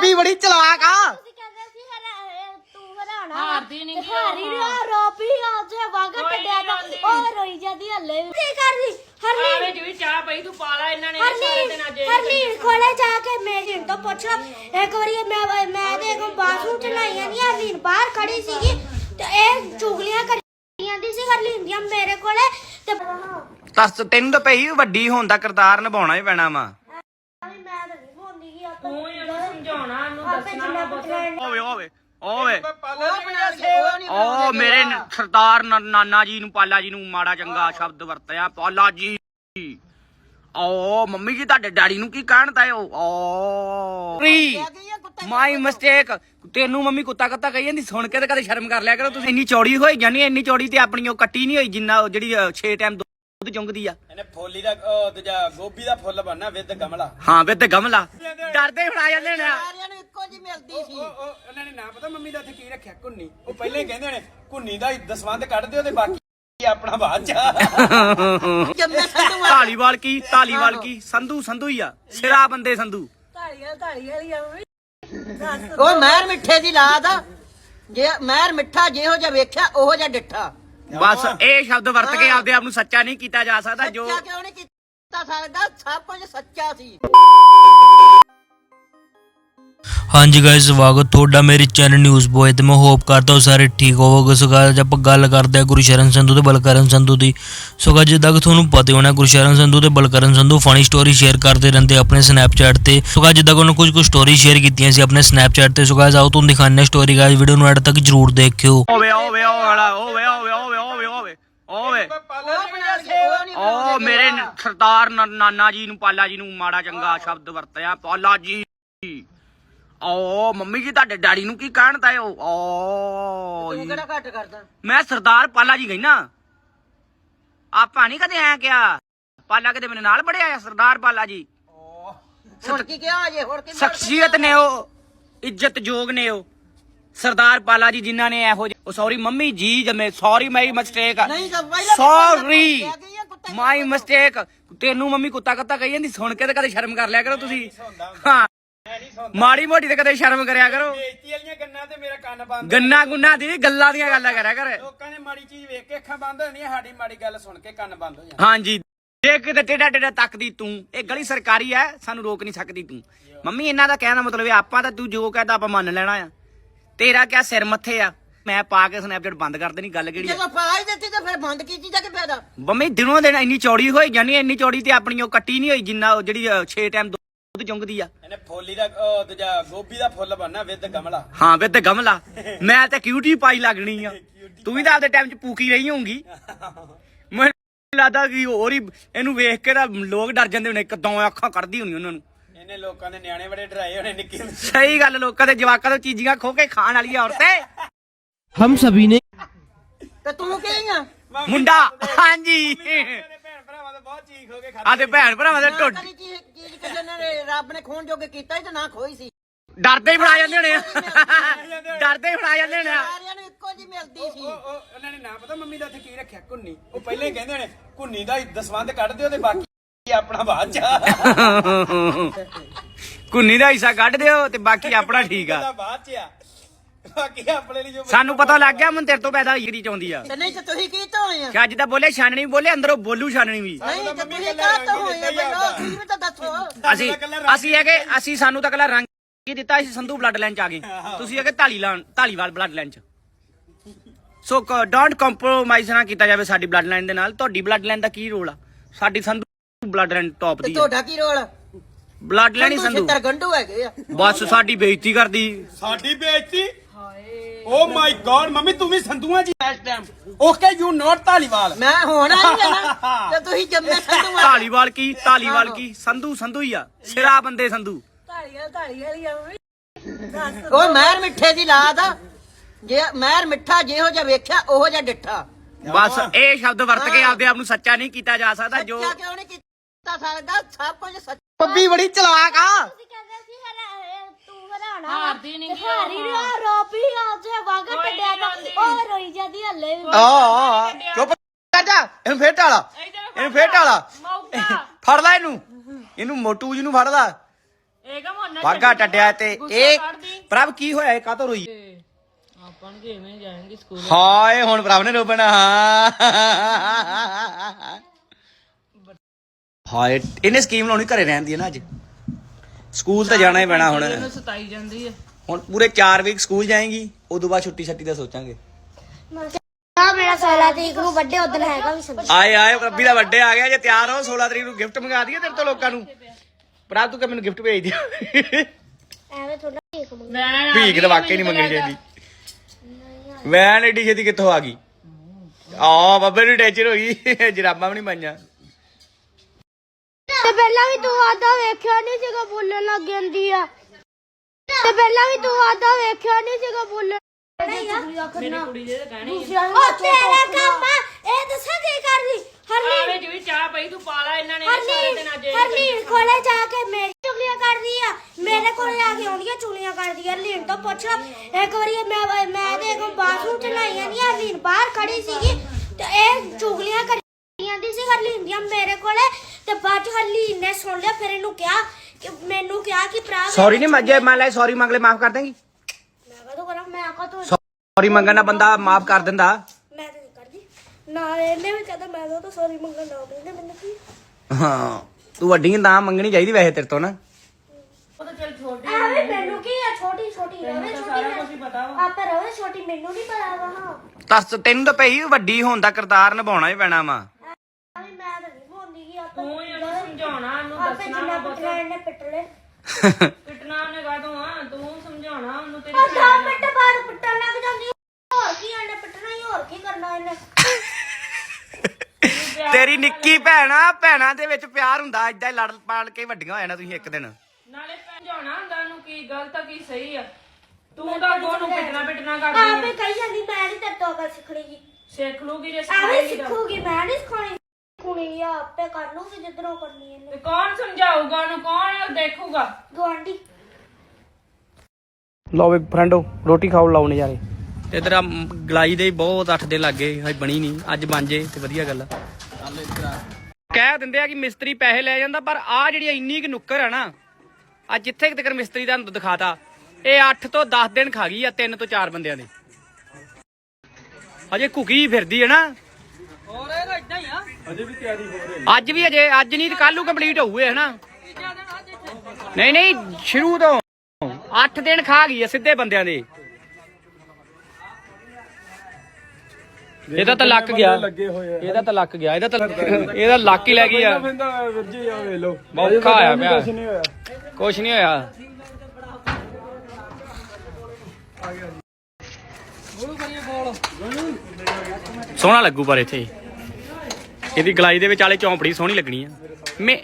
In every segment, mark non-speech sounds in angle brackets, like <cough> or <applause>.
ਬੱਬੀ ਬੜੀ ਚਲਾਕ ਆ। ਤੁਸੀਂ ਕਹਿੰਦੇ ਸੀ ਹਰਾ ਤੂੰ ਹਰਾਣਾ ਹਾਰਦੀ ਨੀ ਗੀ ਉਹ, ਹਾਰੀ ਨਾ ਰੋਬੀ ਅੱਜ ਵਾਗਾ ਰੋਈ ਟੱਡਿਆ ਦਾ ਨੀ ਉਹ ਰੋਈ ਜਾਂਦੀ ਹੱਲੇ ਵੀ। ਕੀ ਕਰਦੀ? ਹਰਨੀ ਆਵੇ ਜੀ ਚਾਹ ਪਈ ਤੂੰ ਪਾਲਾ ਇਹਨਾਂ ਨੇ ਸਾਰੇ ਦਿਨ ਅੱਜ ਹਰਨੀ ਇਹ ਹਰਨੀ ਕੋਲੇ ਜਾ ਕੇ ਮੇਰੀ ਤੋਂ ਪੁੱਛ। ਇੱਕ ਵਾਰੀ ਮੈਂ ਮੈਂ ਤੇ ਕੋ ਬਾਥਰੂਮ ਚ ਨਹਾਈਆਂ ਨਹੀਂ ਹਰਨੀ ਬਾਹਰ ਖੜੀ ਸੀਗੀ। ਤੇ ਇਹ ਚੁਗਲੀਆਂ ਕਰੀ ਜਾਂਦੀ ਸੀ ਹਰਨੀ ਹੁੰਦੀਆਂ ਮੇਰੇ ਕੋਲੇ। ਤੇ ਦੱਸ ਤੈਨੂੰ ਤਾਂ ਪਈ ਵੱਡੀ ਹੋਣ ਦਾ ਕਿਰਦਾਰ ਨਿਭਾਉਣਾ ਹੀ ਪੈਣਾ ਵਾ। ਮੈਂ ਤਾਂ ਨਹੀਂ ਬੋਲਦੀ ਗਈ ਆਪਾਂ ਤੂੰ ਹੀ ਸਮਝਾਉਣਾ ਉਹਨੂੰ ਆਪੇ ਜਿੰਨਾ ਪੁੱਛਣਾ ਓਵੇ ਓਵੇ ਓਵੇ ਓ ਮੇਰੇ ਨ- ਸਰਦਾਰ ਨ- ਨਾਨਾ ਜੀ ਨੂੰ ਪਾਲਾ ਜੀ ਨੂੰ ਮਾੜਾ ਚੰਗਾ ਸ਼ਬਦ ਵਰਤਿਆ ਪਾਲਾ ਜੀ। ਓ ਮੰਮੀ ਜੀ ਤੁਹਾਡੇ ਡੈਡੀ ਨੂੰ ਕੀ ਕਹਿਣ ਤਾ ਓ। ਓ ਮਾਈ ਮਿਸਟੇਕ ਤੈਨੂੰ ਮੰਮੀ ਕੁੱਤਾ ਕੁੱਤਾ ਕਹੀ ਜਾਂਦੀ ਸੁਣ ਕੇ ਤੇ ਕਦੇ ਸ਼ਰਮ ਕਰ ਲਿਆ ਕਰੋ ਤੁਸੀਂ। ਇੰਨੀ ਚੌੜੀ ਹੋਈ ਜਾਨੀ ਇੰਨੀ ਚੌੜੀ ਤੇ ਆਪਣੀ ਉਹ ਕੱਟੀ ਨਹੀਂ ਹੋਈ ਜਿੰਨਾ ਉਹ ਜਿਹੜੀ 6 ਟਾਈਮ ਦੁੱਧ ਚੁੰਗਦੀ ਆ। ਇਹਨੇ ਫੋਲੀ ਦਾ ਉਹ ਦੂਜਾ ਗੋਭੀ ਦਾ ਫੁੱਲ ਬਣਨਾ ਵਿਦ ਗਮਲਾ। ਹਾਂ ਵੇ ਤੇ ਗਮਲਾ। ਡਰਦੇ ਹੁਣ ਆ ਜਾਂਦੇ ਨੇ। ਸਾਰਿਆਂ ਨੂੰ ਇੱਕੋ ਜੀ ਮਿਲਦੀ ਸੀ। ਉਹ ਉਹਨਾਂ ਨੇ ਨਾ ਪਤਾ ਮੰਮੀ ਦਾ ਇੱਥੇ ਕੀ ਰੱਖਿਆ ਕੁੰਨੀ ਉਹ ਪਹਿਲੇ ਹੀ ਕਹਿੰਦੇ ਨੇ ਕੁੰਨੀ ਦਾ ਦਸਵੰਦ ਕੱਢ ਦਿਓ ਤੇ ਬਾਕੀ ਆਪਣਾ ਬਾਅਦ ਚ। ਜੰਮੇ ਸੰਧੂ ਢਾਲੀਵਾਲ ਕੀ ਢਾਲੀਵਾਲ ਕੀ? ਸੰਧੂ ਸੰਧੂ ਹੀ ਆ। ਸਿਰਾ ਬੰਦੇ ਸੰਧੂ। ਉਹ ਮਹਿਰ ਮਿੱਠੇ ਦੀ ਲਾਦ ਆ। ਜੇ ਮਹਿਰ ਮਿੱਠਾ ਜਿਹੋ ਜਿਹਾ ਵੇਖਿਆ ਉਹੋ ਜਿਹਾ ਡਿੱਠਾ। ਬਸ ਇਹ ਸ਼ਬਦ ਵਰਤ ਕੇ ਆਪਦੇ ਆਪ ਨੂੰ ਸੱਚਾ ਨਹੀਂ ਕੀਤਾ ਜਾ ਸਕਦਾ ਜੋ ਸੱਚਾ ਕਿਉਂ ਨਹੀਂ ਕੀਤਾ ਸਕਦਾ? ਸਭ ਕੁਝ ਸੱਚਾ ਸੀ। ਹਾਂਜੀ ਗਾਇਸ ਸਵਾਗਤ ਤੁਹਾਡਾ ਮੇਰੇ ਚੈਨਲ ਨਿਊਜ਼ ਬੋਏ ਤੇ। ਮੈਂ ਹੋਪ ਕਰਦਾ ਹਾਂ ਸਾਰੇ ਠੀਕ ਹੋਵੋਗੇ। ਸੋ ਅੱਜ ਆਪਾਂ ਗੱਲ ਕਰਦੇ ਹਾਂ ਗੁਰਸ਼ਰਨ ਸੰਧੂ ਤੇ ਬਲਕਰਨ ਸੰਧੂ ਦੀ। ਸੋ guys, ਜਿੱਦਾਂ ਕਿ ਤੁਹਾਨੂੰ ਪਤਾ ਹੋਣਾ ਗੁਰਸ਼ਰਨ ਸੰਧੂ ਤੇ Balkaran Sandhu funny story share ਕਰਦੇ ਰਹਿੰਦੇ ਆਪਣੇ ਸਨੈਪਚੈਟ ਤੇ। ਸੋ guys, ਜਿੱਦਾਂ ਕਿ ਉਹਨਾਂ ਕੁਝ ਕੁ ਸਟੋਰੀ ਸ਼ੇਅਰ ਕੀਤੀਆਂ ਸੀ ਆਪਣੇ ਸਨੈਪਚੈਟ ਤੇ। ਸੋ guys, ਆਓ ਤੁਹਾਨੂੰ ਦਿਖਾਉਂਦੇ ਸਟੋਰੀ ਗਾਇਸ ਵੀਡੀਓ ਨੂੰ ਐਡ ਤੱਕ ਜਰੂਰ ਦੇਖਿਓ। ਓਵੇ ਓਵੇ ਓਵੇ ਓਵੇ ਓਵੇ ਓਵੇ ਓਵੇ ਓਵੇ ਓ ਮੇਰੇ ਨ- ਸਰਦਾਰ ਨ- ਨਾਨਾ ਜੀ ਨੂੰ ਪਾਲਾ ਜੀ ਨੂੰ ਮਾੜਾ ਚੰਗਾ ਸ਼ਬਦ ਵਰਤਿਆ ਪਾਲਾ ਜੀ। ਓ ਮੰਮੀ ਜੀ ਤੁਹਾਡੇ ਡੈਡੀ ਨੂੰ ਕੀ ਕਹਿਣ ਤਾ ਓ ਓ ਤੂੰ ਕਿਹੜਾ ਘੱਟ ਕਰਦਾ? ਮੈਂ ਸਰਦਾਰ ਪਾਲਾ ਜੀ ਕਹਿਣਾ ਆਪਾਂ ਨਹੀਂ ਕਦੇ ਐ ਕਿਹਾ। ਪਾਲਾ ਕਦੇ ਮੇਰੇ ਨਾਲ ਪੜਿਆ ਆ ਸਰਦਾਰ ਪਾਲਾ ਜੀ। ਹੁਣ ਕੀ ਕਿਹਾ ਅਜੇ ਹੁਣ ਕੀ ਸ਼ਖਸੀਅਤ ਨੇ ਉਹ ਇੱਜ਼ਤ ਯੋਗ ਨੇ ਉਹ। ਸਰਦਾਰ ਪਾਲਾ ਜੀ ਜਿਨ੍ਹਾਂ ਨੇ ਇਹੋ ਜਿਹੇ ਉਹ ਸੌਰੀ ਮੰਮੀ ਜੀ ਜਮੇ ਸੌਰੀ ਮਾਈ ਮਿਸਟੇਕ ਨਹੀਂ ਤਾਂ ਪਹਿਲਾਂ ਸੌਰੀ ਆ ਮਾਈ ਮਿਸਟੇਕ ਤੈਨੂੰ ਮੰਮੀ ਕੁੱਤਾ ਕੁੱਤਾ ਕਹੀ ਜਾਂਦੀ ਸੁਣ ਕੇ ਤੇ ਕਦੇ ਸ਼ਰਮ ਕਰ ਲਿਆ ਕਰੋ ਤੁਸੀਂ। ਹਾਂ। ਮਾੜੀ ਮੋਟੀ ਤੇ ਕਦੇ ਸ਼ਰਮ ਕਰਿਆ ਕਰੋ। ਬੇਇੱਜ਼ਤੀ ਵਾਲੀਆਂ ਗੰਨਾਂ ਤੇ ਮੇਰਾ ਕੰਨ ਬੰਦ ਗੰਨਾ ਗੁੰਨਾ ਦੀ ਗੱਲਾਂ ਦੀਆਂ ਗੱਲਾਂ ਕਰਿਆ ਕਰ। ਲੋਕਾਂ ਨੇ ਮਾੜੀ ਚੀਜ਼ ਵੇਖ ਕੇ ਅੱਖਾਂ ਬੰਦ ਹੋ ਜਾਂਦੀਆਂ ਸਾਡੀ ਮਾੜੀ ਗੱਲ ਸੁਣ ਕੇ ਕੰਨ ਬੰਦ ਹੋ ਜਾਂਦੇ ਹਾਂਜੀ। ਦੇਖ ਕਿਤੇ ਟੇਡਾ ਟੇਡਾ ਤੱਕਦੀ ਤੂੰ ਇਹ ਗਲੀ ਸਰਕਾਰੀ ਐ ਸਾਨੂੰ ਰੋਕ ਨਹੀਂ ਸਕਦੀ ਤੂੰ। ਮੰਮੀ ਇਹਨਾਂ ਦਾ ਕਹਿਣ ਦਾ ਮਤਲਬ ਇਹ ਆਪਾਂ ਤਾਂ ਤੂੰ ਜੋ ਕਹਦਾ ਆਪਾਂ ਮੰਨ ਲੈਣਾ ਆ। ਤੇਰਾ ਕਿਆ ਸਿਰ ਮੱਥੇ ਆ? ਮੈਂ ਪਾ ਕੇ ਸਨੈਪਚੈਟ ਬੰਦ ਕਰ ਦੇਣੀ ਗੱਲ ਕਿਹੜੀ ਜਦੋਂ ਫਾਇ ਦਿੱਤੀ ਤਾਂ ਫਿਰ ਬੰਦ ਕੀਤੀ ਜਾ ਕੇ ਫਾਇਦਾ? ਮੰਮੀ ਦਿਨੋਂ ਦਿਨ ਇੰਨੀ ਚੌੜੀ ਹੋਈ ਜਾਨੀ ਇੰਨੀ ਚੌੜੀ ਤੇ ਆਪਣੀ ਉਹ ਕੱਟੀ ਨਹੀਂ ਹੋਈ ਜਿੰਨਾ ਉਹ ਜਿਹੜੀ 6 ਟਾਈਮ ਦੁੱਧ ਚੁੰਗਦੀ ਆ। ਇਹਨੇ ਫੋਲੀ ਦਾ ਉਹ ਦੂਜਾ ਗੋਭੀ ਦਾ ਫੁੱਲ ਬਣਨਾ ਵਿਦ ਗਮਲਾ। ਹਾਂ ਵੇ ਤੇ ਗਮਲਾ। ਮੈਂ ਤੇ ਕਿਊਟੀ ਪਾਈ ਲੱਗਣੀ ਆ। <laughs> ਤੂੰ ਵੀ ਤਾਂ ਆਪਦੇ ਟਾਈਮ 'ਚ ਪੂਕੀ ਰਹੀ ਹੋਊਗੀ। ਮੈਨੂੰ ਲੱਗਦਾ ਕਿ ਹੋਰ ਹੀ ਇਹਨੂੰ ਵੇਖ ਕੇ ਤਾਂ ਲੋਕ ਡਰ ਜਾਂਦੇ ਹੋਣੇ ਕਦੋਂ ਅੱਖਾਂ ਕੱਢਦੀ ਹੋਣੀ ਉਹਨਾਂ ਨੂੰ। ਇਹਨੇ ਲੋਕਾਂ ਦੇ ਨਿਆਣੇ ਬੜੇ ਡਰਾਏ ਹੋਣੇ ਨਿੱਕੇ। ਸਹੀ ਗੱਲ ਲੋਕਾਂ ਦੇ ਜਵਾਕਾਂ ਤੋਂ ਚੀਜ਼ੀਆਂ ਖੋ ਕੇ ਖਾਣ ਵਾਲੀ ਔਰਤੇ। ਹਮ ਸਭੀ ਨੇ ਤੇ ਤੂੰ ਕੀ ਆ? ਮੁੰਡਾ। ਹਾਂਜੀ। ਮੇਰੇ ਭੈਣ ਭਰਾਵਾਂ ਦਾ ਬਹੁਤ ਚੀਖ ਹੋ ਕੇ ਆ ਤੇ ਭੈਣ ਭਰਾਵਾਂ ਦੇ ਟੁੱਟ ਕਦੀ ਚੀਜ਼ ਚੀਜ਼ ਕਿਸੇ ਨੇ ਰੱਬ ਨੇ ਖੂਨ ਜੋਗੇ ਕੀਤਾ ਹੀ ਤੇ ਨਾ ਖੋਈ ਸੀ। ਡਰਦੇ ਹੀ ਫੜਾ ਜਾਂਦੇ ਹੋਣੇ ਆ। ਡਰਦੇ ਹੀ ਫੜਾ ਜਾਂਦੇ ਹੋਣੇ ਆ। ਸਾਰਿਆਂ ਨੂੰ ਇੱਕੋ ਜੀ ਮਿਲਦੀ ਸੀ। ਉਹ ਉਹ ਉਹਨਾਂ ਨੇ ਨਾ ਪਤਾ ਮੰਮੀ ਦਾ ਇੱਥੇ ਕੀ ਰੱਖਿਆ? ਕੁੰਨੀ ਉਹ ਪਹਿਲੇ ਹੀ ਕਹਿੰਦੇ ਨੇ ਕੁੰਨੀ ਦਾ ਦਸਵੰਦ ਕੱਢ ਦਿਓ ਤੇ ਬਾਕੀ ਆਪਣਾ ਬਾਅਦ ਚ। ਕੁੰਨੀ ਦਾ ਹਿੱਸਾ ਕੱਢ ਦਿਓ ਤੇ ਬਾਕੀ ਆਪਣਾ ਠੀਕ ਆ। ਬਾਅਦ ਚ ਆ। ਬਾਕੀ ਆਪਣੇ ਲਈ ਜੋ ਸਾਨੂੰ ਪਤਾ ਲੱਗ ਗਿਆ ਮਨ ਤੇਰੇ ਤੋਂ ਪੈਦਾ ਹੋਈ ਕਿਹੜੀ ਚਾਹੁੰਦੀ ਆ। ਤੇ ਨਹੀਂ ਤੇ ਤੁਸੀਂ ਕੀ ਤੋਂ ਹੋਏ ਆ ਅੱਜ ਤਾਂ ਬੋਲੇ ਛਾਨਣੀ ਬੋਲੇ ਅੰਦਰੋਂ ਬੋਲੂ ਛਾਨਣੀ ਵੀ। ਨਹੀਂ ਤੇ ਮੰਮੀ ਤੁਸੀਂ ਗੱਲਾਂ ਕਾਹ ਤੋਂ ਹੋਏ ਆ? ਦਿੱਤਾ ਹੀ ਬਈ ਤੁਸੀਂ ਵੀ ਤਾਂ ਦੱਸੋ। ਅਸੀਂ ਅਸੀਂ ਹੈਗੇ ਅਸੀਂ ਸਾਨੂੰ ਤਾਂ ਕਲਾ ਰੰਗ ਹੀ ਦਿੱਤਾ ਅਸੀਂ ਸੰਧੂ ਬਲੱਡ ਲਾਈਨ ਚ ਆ ਗਏ। ਤੁਸੀਂ ਹੈਗੇ ਢਾਲੀ ਲਾਣ ਢਾਲੀਵਾਲ ਬਲੱਡ ਲਾਈਨ ਚ। ਸੋ ਡੋਂਟ ਕੰਪਰੋਮਾਈਜ਼ ਨਾ ਕੀਤਾ ਜਾਵੇ ਸਾਡੀ ਬਲੱਡ ਲਾਈਨ ਦੇ ਨਾਲ। ਤੁਹਾਡੀ ਬਲੱਡ ਲਾਈਨ ਦਾ ਕੀ ਰੋਲ ਆ? ਸਾਡੀ ਸੰਧੂ ਬਲੱਡ ਲਾਈਨ ਟੌਪ ਤੇ ਦੀ ਤੁਹਾਡਾ ਕੀ ਰੋਲ ਬਲੱਡ ਲਾਈਨ ਹੀ ਸੰਧੂ। ਛਿੱਤਰ ਗੰਢੂ ਹੈਗੇ ਆ। ਬਸ ਸਾਡੀ ਬੇਇੱਜ਼ਤੀ ਕਰਦੀ। ਸਾਡੀ ਬੇਇੱਜ਼ਤੀ? ਓ ਮਾਈ ਗॉड ਮੰਮੀ ਤੂੰ ਵੀ ਸੰਧੂਆਂ ਜੀ। ਇਸ time okay you note Dhaliwal ਮੈਂ ਹੋਣਾ ਹੀ ਆ ਨਾ <laughs> ਤੇ ਤੁਸੀਂ ਜੰਮੇ ਸੰਧੂ ਆ ਢਾਲੀਵਾਲ ਕੀ ਢਾਲੀਵਾਲ ਕੀ? ਸੰਧੂ ਸੰਧੂ ਹੀ ਆ। ਸਿਰਾ ਬੰਦੇ ਸੰਧੂ। ਉਹ ਮਹਿਰ ਮਿੱਠੇ ਦੀ ਲਾਦ ਆ। ਜੇ ਮਹਿਰ ਮਿੱਠਾ ਜਿਹੋ ਜਿਹਾ ਵੇਖਿਆ ਉਹੋ ਜਿਹਾ ਡਿੱਠਾ। ਬਸ ਇਹ ਸ਼ਬਦ ਵਰਤ ਕੇ ਆਪਦੇ ਆਪ ਨੂੰ ਸੱਚਾ ਨਹੀਂ ਕੀਤਾ ਜਾ ਸਕਦਾ ਜੋ ਸੱਚਾ ਕਿਉਂ ਨਹੀਂ ਕੀਤਾ ਸਕਦਾ? ਸਭ ਕੁਝ ਸੱਚਾ। ਬੱਬੀ ਬੜੀ ਚਲਾਕ ਆ। ਤੁਸੀਂ ਕਹਿੰਦੇ ਸੀ ਹਰਾ ਤੂੰ ਹਰਾਣਾ ਹਾਰਦੀ ਨੀ ਗੀ ਉਹ। ਹਾਰੀ ਨਾ ਰੋਬੀ ਅੱਜ ਵਾਗਾ ਰੋਈ ਟੱਡਿਆ ਦਾ ਨੀ ਉਹ ਰੋਈ ਜਾਂਦੀ ਹੱਲੇ ਵੀ ਆ ਚੁੱਪ ਕਰ ਜਾ ਇਹਨੂੰ ਫੇਰ ਢਾਲਾ। ਇਹਨੂੰ ਫੇਰ ਢਾਲਾ। ਮੌਕਾ। <laughs> ਫੜ ਲੈ ਇਹਨੂੰ। ਇਹਨੂੰ ਮੋਟੂ ਜੀ ਨੂੰ ਫੜ ਲੈ। ਇਹ ਕਮ ਹੁਣ ਵਾਗਾ ਟੱਟਿਆ ਤੇ ਇਹ ਪ੍ਰਭ ਕੀ ਹੋਇਆ ਇਹ ਕਾਤੋਂ ਰੋਈ? ਆਪਾਂ ਨੂੰ ਕਿਵੇਂ ਜਾਣਗੇ ਸਕੂਲ? ਹਾਏ ਹੁਣ ਪ੍ਰਭ ਨੇ ਰੋਪਣਾ। ਹਾਏ ਇਹਨੇ ਸਕੀਮ ਲਾਉਣੀ ਘਰੇ ਰਹਿਣ ਦੀ ਹੈ ਨਾ ਅੱਜ। ਸਕੂਲ ਤਾਂ ਜਾਣਾ ਹੀ ਪੈਣਾ ਹੁਣ। ਇਹਨੂੰ ਸਤਾਈ ਜਾਂਦੀ ਹੈ। ਹੁਣ ਪੂਰੇ 4 ਵੀਕ ਸਕੂਲ ਜਾਏਗੀ ਉਦੋਂ ਬਾਅਦ ਛੁੱਟੀ ਛੱਟੀ ਦਾ ਸੋਚਾਂਗੇ। ਆ ਮੇਰਾ 16 ਤਰੀਕ ਨੂੰ ਵੱਡੇ ਉਦਣ ਹੈਗਾ ਵੀ ਸੰਦੇ ਆਏ ਆਏ ਰੱਬੀ ਦਾ ਵੱਡੇ ਆ ਗਿਆ ਜੇ ਤਿਆਰ ਹੋ 16 ਤਰੀਕ ਨੂੰ ਗਿਫਟ ਮੰਗਾ ਦਈਏ ਤੇਰੇ ਤੋਂ ਲੋਕਾਂ ਨੂੰ। ਪ੍ਰਭ ਤੂੰ ਕਿ ਮੈਨੂੰ ਗਿਫਟ ਭੇਜ ਦਿਓ ਐਵੇਂ ਥੋੜਾ ਠੀਕ ਮੰਗ ਮੈਂ ਭੀਖ ਤਾਂ ਵਾਕਈ ਨਹੀਂ ਮੰਗਣੀ ਚਾਹੀਦੀ। ਵੈਨ ਏਡੀ ਛੇਤੀ ਕਿੱਥੋਂ ਆ ਗਈ? ਆ ਬੱਬੇ ਨੂੰ ਟੈਚਰ ਹੋ ਗਈ। ਜਰਾਬਾਂ ਵੀ ਨਹੀਂ ਪਾਈਆਂ। ਤੇ ਪਹਿਲਾਂ ਵੀ ਤੂੰ ਆਦਾ ਵੇਖਿਆ ਨਹੀਂ ਸੀਗਾ ਬੋਲਣ ਲੱਗ ਜਾਂਦੀ ਆ। ਤੇ ਪਹਿਲਾਂ ਵੀ ਤੂੰ ਆਦਾ ਵੇਖਿਆ ਨਹੀਂ ਸੀਗਾ ਬੋਲਣ। ਮੇਰੀ ਕੁੜੀ ਦੇ ਤਾਂ ਕਹਿਣੀ ਉਹ ਤੇਰਾ ਕੰਮ ਆ। ਇਹ ਦੱਸਾਂ ਕੀ ਕਰਦੀ? ਆ ਹਰਲੀਨ ਵਿੱਚ ਵੀ ਚਾਹ ਪਈ ਤੂੰ ਪਾਲਾ ਇਹਨਾਂ ਨੇ ਸਾਰੇ ਦਿਨ ਅੱਜ ਹਰਲੀਨ ਹਰਲੀਨ ਕੋਲੇ ਜਾ ਕੇ ਮੇਰੀ ਚੁਗਲੀਆਂ ਕਰਦੀ ਆ। ਮੇਰੇ ਕੋਲੇ ਆ ਕੇ ਆਉਂਦੀਆਂ ਚੁਗਲੀਆਂ ਕਰਦੀ ਆ। ਹਰਲੀਨ ਤੋਂ ਪੁੱਛ। ਇੱਕ ਵਾਰੀ ਮੈਂ ਮੈਂ ਤੇ ਇੱਕ ਬਾਥਰੂਮ ਚ ਨਹਾਈਆਂ ਨਹੀਂ ਹਰਲੀਨ ਬਾਹਰ ਖੜੀ ਸੀਗੀ। ਤੇ ਇਹ ਚੁਗਲੀਆਂ ਕਰੀ ਜਾਂਦੀ ਸੀ ਹਰਲੀਨ ਦੀਆਂ ਮੇਰੇ ਕੋਲੇ। ਤੇ ਬਾਅਦ ਚ ਹਰਲੀਨ ਨੇ ਸੁਣ ਲਿਆ ਫਿਰ ਇਹਨੂੰ ਕਿਹਾ ਕਿ ਮੈਨੂੰ ਕਿਹਾ ਕਿ ਭਰਾ ਸੌਰੀ ਨਹੀਂ ਮੰਗੇ ਮੰਨ ਲੈ ਸੌਰੀ ਮੰਗ ਲੈ ਮਾਫ ਕਰ ਦੇਂਗੀ। ਮੈਂ ਕਦੋਂ ਕਰਾਂ? ਮੈਂ ਕਦੋਂ ਸੌਰੀ ਮੰਗਣ ਨਾਲ ਬੰਦਾ ਮਾਫ ਕਰ ਦਿੰਦਾ। ਮੈਂ ਤਾਂ ਨਹੀਂ ਕਰਦੀ। ਨਾ ਇਹਨੇ ਵੀ ਕਹਦਾ ਮੈਂ ਤਾਂ ਸੌਰੀ ਮੰਗਣ ਨਾ ਉਹਨੇ ਮੈਨੂੰ ਕੀ? ਹਾਂ ਤੂੰ ਵੱਡੀ ਤਾਂ ਮੰਗਣੀ ਚਾਹੀਦੀ ਵੈਸੇ ਤੇਰੇ ਤੋਂ ਨਾ। ਉਹ ਤਾਂ ਚੱਲ ਛੋਟੀ ਐਵੇਂ ਮੈਨੂੰ ਕੀ ਆ ਛੋਟੀ ਛੋਟੀ ਰਵੇ ਛੋਟੀ ਸਾਰਾ ਕੁਝ ਹੀ ਪਤਾ ਵਾ। ਆਪੇ ਰਵੇ ਛੋਟੀ ਮੈਨੂੰ ਨਹੀਂ ਪਤਾ ਵਾ। ਹਾਂ ਦੱਸ ਤੈਨੂੰ ਤਾਂ ਪਈ ਵੱਡੀ ਹੋਣ ਦਾ ਕਿਰਦਾਰ ਨਿਭਾਉਣਾ ਹੀ ਪੈਣਾ ਵਾ ਐਵੇਂ ਮੈਂ ਤਾਂ ਨਹੀਂ ਬੋਲਦੀ ਕਿ ਆਪੇ ਤੂੰ ਹੀ ਉਹਨੂੰ ਸਮਝਾਉਣਾ ਉਹਨੂੰ ਆਪੇ ਦੱਸਣਾ ਜਿੰਨਾ ਵਾ ਪੁੱਤ ਪਿੱਟਣਾ ਇਹਨੇ ਪਿੱਟ ਲੈ ਪਿੱਟਣਾ ਉਹਨੇ ਕਾਹਤੋਂ ਆ? ਤੂੰ ਸਮਝਾਉਣਾ ਉਹਨੂੰ ਤੇਰੀ ਆ ਦੋ ਮਿੰਟ ਬਾਅਦ ਪਿੱਟਣ ਲੱਗ ਜਾਂਦੀ ਹੋਰ ਕੀ ਇਹਨੇ ਪਿੱਟਣਾ ਹੀ ਹੋਰ ਕੀ ਕਰਨਾ ਇਹਨੇ? ਤੇਰੀ ਨਿੱਕੀ ਭੈਣਾ ਭੈਣਾਂ ਦੇ ਵਿੱਚ ਪਿਆਰ ਹੁੰਦਾ ਏਦਾਂ ਹੀ ਲੜ ਪਾਲ ਕੇ ਵੱਡੀਆਂ ਹੋ ਜਾਣਾ ਤੁਸੀਂ ਇੱਕ ਦਿਨ। ਨਾਲੇ ਸਮਝਾਉਣਾ ਹੁੰਦਾ ਉਹਨੂੰ ਕੀ ਗਲਤ ਆ ਕੀ ਸਹੀ ਆ। ਤੂੰ ਤਾਂ ਅੱਗੋਂ ਪਿੱਟਣਾ ਪਿੱਟਣਾ ਕਰਦੀ ਆਪੇ ਆ। ਕਹੀ ਜਾਂਦੀ ਮੈਂ ਨਹੀਂ ਤੇਰੇ ਤੋਂ ਅਗਲ ਸਿੱਖਣੀ ਸਿੱਖ ਲੂਗੀ ਜੇ ਐਵੇਂ ਸਿਖਾਏਗੀ ਤਾਂ। ਸਿੱਖੂਗੀ ਮੈਂ ਨਹੀਂ ਸਿਖਾਉਣੀ। ਆ ਆਪੇ ਕਰ ਲੂਗੀ ਜਿੱਧਰੋਂ ਕਰਨੀ ਇਹਨੇ। ਤੇ ਕੌਣ ਸਮਝਾਊਗਾ ਉਹਨੂੰ ਕੌਣ ਦੇਖੂਗਾ? ਗਵਾਂਢੀ ਲਓ ਵੀ ਫਰੈਂਡੋ ਰੋਟੀ ਖਾਓ ਲਾਓ ਨਜ਼ਾਰੇ। ਇਧਰ ਆ ਗਲਾਈ ਦੇ ਬਹੁਤ 8 ਦਿਨ ਲੱਗ ਗਏ ਹਜੇ ਬਣੀ ਨਹੀਂ ਅੱਜ ਬਣ ਜੇ ਤੇ ਵਧੀਆ ਗੱਲ ਆ। ਕਹਿ ਦਿੰਦੇ ਆ ਕਿ ਮਿਸਤਰੀ ਪੈਸੇ ਲੈ ਜਾਂਦਾ ਪਰ ਆ ਜਿਹੜੀ ਇੰਨੀ ਕਿ ਨੁੱਕਰ ਆ ਨਾ ਆ ਜਿੱਥੇ ਤੱਕ ਮਿਸਤਰੀ ਦਾ ਦਿਖਾਤਾ ਇਹ 8 ਤੋਂ 10 ਦਿਨ ਖਾ ਗਈ ਆ 3 ਤੋਂ 4 ਬੰਦਿਆਂ ਦੇ। ਅਜੇ ਘੁਕੀ ਫਿਰਦੀ ਹੈ ਨਾ। ਹੋਰ ਇਹ ਇਦਾਂ ਹੀ ਆ। ਅੱਜ ਵੀ ਅਜੇ ਅੱਜ ਨਹੀਂ ਤੇ ਕੱਲ ਨੂੰ ਕੰਪਲੀਟ ਹੋਊਏ ਹਨਾ ਨਹੀਂ ਨਹੀਂ ਸ਼ੁਰੂ ਤੋਂ। 8 ਦਿਨ ਖਾ ਗਈ ਆ ਸਿੱਧੇ ਬੰਦਿਆਂ ਦੇ। ਇਹਦਾ ਤਾਂ ਲੱਕ ਗਿਆ। ਇਹਦਾ ਤਾਂ ਲੱਕ ਗਿਆ। ਇਹਦਾ ਤਾਂ ਇਹਦਾ ਲੱਕ ਹੀ ਲੈ ਗਈ ਆ। ਔਖਾ ਆਇਆ ਪਿਆ। ਕੁਛ ਨਹੀਂ ਹੋਇਆ। ਸੋਹਣਾ ਲੱਗੂ ਪਰ ਇੱਥੇ। ਇਹਦੀ ਗਲਾਈ ਦੇ ਵਿੱਚ ਵਾਲੇ ਚੌਂਪੜੀ ਸੋਹਣੀ ਲੱਗਣੀ ਆ। ਮੈਂ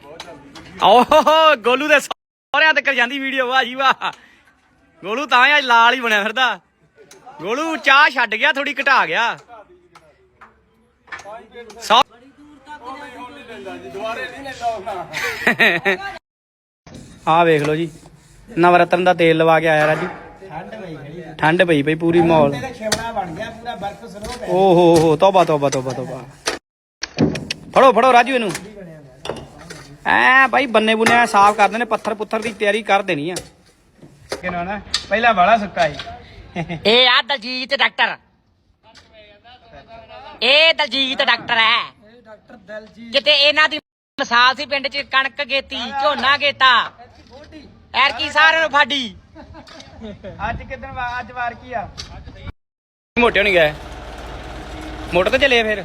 ਓਹ ਗੋਲੂ ਦੇ ਸਹੁਰਿਆਂ ਤੱਕ ਜਾਂਦੀ ਵੀਡੀਓ ਵਾਹ ਜੀ ਵਾਹ। ਗੋਲੂ ਤਾਂ ਅੱਜ ਲਾਲ ਹੀ ਬਣਿਆ ਫਿਰਦਾ। ਗੋਲੂ ਚਾਹ ਛੱਡ ਗਿਆ ਥੋੜੀ ਘਟਾ ਗਿਆ। ਸੌ ਆ ਵੇਖ ਲਓ ਜੀ ਨਵਰਤਨ ਦਾ ਤੇਲ ਲਵਾ ਕੇ ਆਇਆ ਰਾਜੂ। ਠੰਡ ਪਈ ਪਈ ਪੂਰੀ ਮਾਹੌਲ। ਖੇਵੜਾ ਬਣ ਗਿਆ ਪੂਰਾ ਬਰਫ ਸਰੋ ਪੈ ਓ ਹੋ ਹੋ ਤੋਬਾ ਤੋਬਾ ਤੋਬਾ ਤੋਬਾ। ਫੜੋ ਫੜੋ ਰਾਜੂ ਇਹਨੂੰ। ਐ ਭਾਈ ਬੰਨੇ ਬੁੰਨੇ ਸਾਫ਼ ਕਰ ਦੇਣੇ ਪੱਥਰ ਪੁੱਥਰ ਦੀ ਤਿਆਰੀ ਕਰ ਦੇਣੀ ਆ। ਕਿਨੋ ਨਾ ਪਹਿਲਾਂ ਵਾਲਾ ਸੁੱਕਾ ਸੀ। <laughs> ਇਹ ਆ ਦਲਜੀਤ ਡਾਕਟਰ। ਇਹ ਦਲਜੀਤ ਡਾਕਟਰ ਹੈ। ਕਿਤੇ ਇਹਨਾਂ ਦੀ ਮਿਸਾਲ ਸੀ ਪਿੰਡ 'ਚ ਕਣਕ ਗੇਤੀ ਝੋਨਾ ਗੇਤਾ। ਐਰ ਕੀ ਸਾਰਿਆਂ ਨੂੰ ਫਾਡੀ। ਅੱਜ ਕਿਦਨ ਅੱਜ ਵਾਰ ਕੀ ਆ? ਮੋਟੇ ਨਹੀਂ ਗਏ। ਮੋਟਰ ਤੇ ਚੱਲੇ ਫਿਰ।